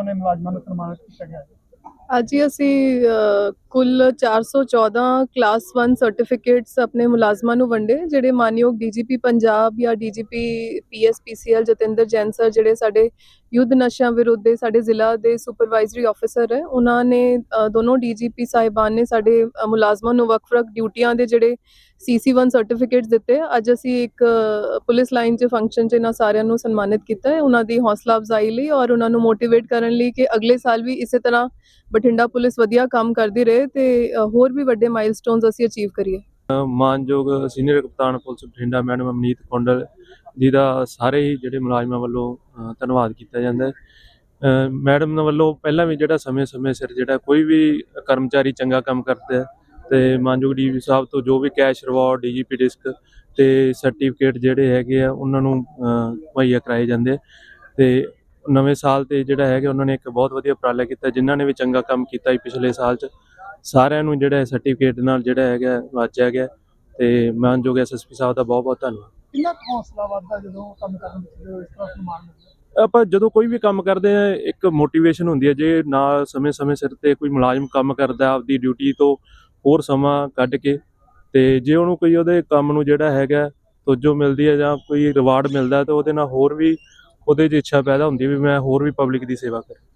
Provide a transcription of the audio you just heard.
ਉਹਨਾਂ ਮੁਲਾਜ਼ਮਾਂ ਨੂੰ ਸਨਮਾਨਿਤ ਕੀਤਾ ਗਿਆ ਅੱਜ ਹੀ ਅਸੀਂ ਅ, ਕੁੱਲ 414 ਕਲਾਸ 1 ਸਰਟੀਫਿਕੇਟਸ ਆਪਣੇ ਮੁਲਾਜ਼ਮਾਂ ਨੂੰ ਵੰਡੇ ਜਿਹੜੇ ਮਾਨਯੋਗ ਡੀਜੀਪੀ ਪੰਜਾਬ ਜਾਂ DGP PSPCL Jatinder Jain sir ਜਿਹੜੇ ਸਾਡੇ ਯੁੱਧ ਨਸ਼ਿਆਂ ਵਿਰੁੱਧ ਦੇ ਸਾਡੇ ਜ਼ਿਲ੍ਹਾ ਦੇ ਸੁਪਰਵਾਈਜ਼ਰੀ ਆਫੀਸਰ ਹੈ ਉਹਨਾਂ ਨੇ ਅ, ਦੋਨੋਂ ਡੀਜੀਪੀ ਸਾਹਿਬਾਨ ਨੇ ਸਾਡੇ ਮੁਲਾਜ਼ਮਾਂ ਨੂੰ ਵੱਖ-ਵੱਖ ਡਿਊਟੀਆਂ ਦੇ ਜਿਹੜੇ ਸੀਸੀ1 ਸਰਟੀਫਿਕੇਟਸ ਦਿੱਤੇ। ਅੱਜ ਅਸੀਂ ਇੱਕ ਪੁਲਿਸ ਲਾਈਨ 'ਚ ਫੰਕਸ਼ਨ 'ਚ ਇਹਨਾਂ ਸਾਰਿਆਂ ਨੂੰ ਸਨਮਾਨਿਤ ਕੀਤਾ ਹੈ। ਉਹਨਾਂ ਦੀ ਹੌਸਲਾ ਅਫਜ਼ਾਈ ਲਈ ਔਰ ਉਹਨਾਂ ਨੂੰ ਮੋਟੀਵੇਟ ਕਰਨ ਲਈ ਕਿ ਅਗਲੇ ਸਾਲ ਵੀ ਇਸੇ ਤਰ੍ਹਾਂ ਬਠਿੰਡਾ ਪੁਲਿਸ ਵਧੀਆ ਕੰਮ ਕਰਦੀ ਰਹੇ ਤੇ ਹੋਰ ਵੀ ਵੱਡੇ ਮਾਈਲਸਟੋਨਸ ਅਸੀਂ ਅਚੀਵ ਕਰੀਏ। ਮਾਨਯੋਗ ਸੀਨੀਅਰ ਕਪਤਾਨ ਪੁਲਿਸ ਬਠਿੰਡਾ ਮੈਡਮ ਅਮਨੀਤ ਕੌਂਡਲ ਜੀ ਦਾ ਸਾਰੇ ਹੀ ਜਿਹੜੇ ਮੁਲਾਜ਼ਮਾਂ ਵੱਲੋਂ ਧੰਨਵਾਦ ਕੀਤਾ ਜਾਂਦਾ ਹੈ। ਮੈਡਮ ਵੱਲੋਂ ਪਹਿਲਾਂ ਵੀ ਜਿਹੜਾ ਸਮੇਂ-ਸਮੇਂ ਸਿਰ ਜਿਹੜਾ ਕੋਈ ਵੀ ਕਰਮਚਾਰੀ ਚੰਗਾ ਕੰਮ ਕਰਦਾ ਹੈ ਤੇ ਮਾਨਯੋਗ ਡੀਵੀ ਸਾਹਿਬ ਤੋਂ ਜੋ ਵੀ ਕੈਸ਼ ਰਿਵਾਰਡ ਡੀਜੀਪੀ ਡਿਸਕ ਤੇ ਸਰਟੀਫਿਕੇਟ ਜਿਹੜੇ ਹੈਗੇ ਆ, ਉਹਨਾਂ ਨੂੰ ਮੁਹੱਈਆ ਕਰਾਏ ਜਾਂਦੇ ਆ ਤੇ ਨਵੇਂ ਸਾਲ ਤੇ ਜਿਹੜਾ ਹੈਗਾ ਉਹਨਾਂ ਨੇ ਇੱਕ ਬਹੁਤ ਵਧੀਆ ਉਪਰਾਲਾ ਕੀਤਾ ਜਿਨ੍ਹਾਂ ਨੇ ਵੀ ਚੰਗਾ ਕੰਮ ਕੀਤਾ ਪਿਛਲੇ ਸਾਲ 'ਚ। ਸਾਰਿਆਂ ਨੂੰ ਜਿਹੜਾ ਸਰਟੀਫਿਕੇਟ ਨਾਲ ਜਿਹੜਾ ਹੈਗਾ ਨਵਾਜਿਆ ਗਿਆ। ਤੇ ਮਾਨਯੋਗ ਐਸਐਸਪੀ ਸਾਹਿਬ ਦਾ ਬਹੁਤ ਬਹੁਤ ਧੰਨਵਾਦ। ਕਿੰਨਾ ਹੌਸਲਾ ਵੱਧਦਾ ਜਦੋਂ ਕੰਮ ਕਰਨ ਵਿੱਚ ਇਸ ਤਰ੍ਹਾਂ ਸਨਮਾਨ ਮਿਲਦਾ? ਆਪਾਂ ਜਦੋਂ ਕੋਈ ਵੀ ਕੰਮ ਕਰਦੇ ਆ ਇੱਕ ਮੋਟੀਵੇਸ਼ਨ ਹੁੰਦੀ ਹੈ ਜੇ ਨਾਲ ਸਮੇਂ-ਸਮੇਂ ਸਿਰ ਤੇ ਕੋਈ ਮੁਲਾਜ਼ਮ ਕੰਮ ਕਰਦਾ ਆਪਦੀ ਡਿਊਟੀ ਤੋਂ ਹੋਰ ਸਮਾਂ ਕੱਢ ਕੇ ਤੇ ਜੇ ਉਹਨੂੰ ਕੋਈ ਉਹਦੇ ਕੰਮ ਨੂੰ ਜਿਹੜਾ ਹੈਗਾ ਤੋਜੋ ਮਿਲਦੀ ਹੈ ਜਾਂ ਕੋਈ ਰਿਵਾਰਡ ਮਿਲਦਾ ਤਾਂ ਉਹਦੇ ਨਾਲ ਹੋਰ ਵੀ ਉਹਦੇ 'ਚ ਇੱਛਾ ਪੈਦਾ ਹੁੰਦੀ ਹੈ ਵੀ ਮੈਂ ਹੋਰ ਵੀ ਪਬਲਿਕ ਦੀ ਸੇਵਾ ਕਰਾਂ।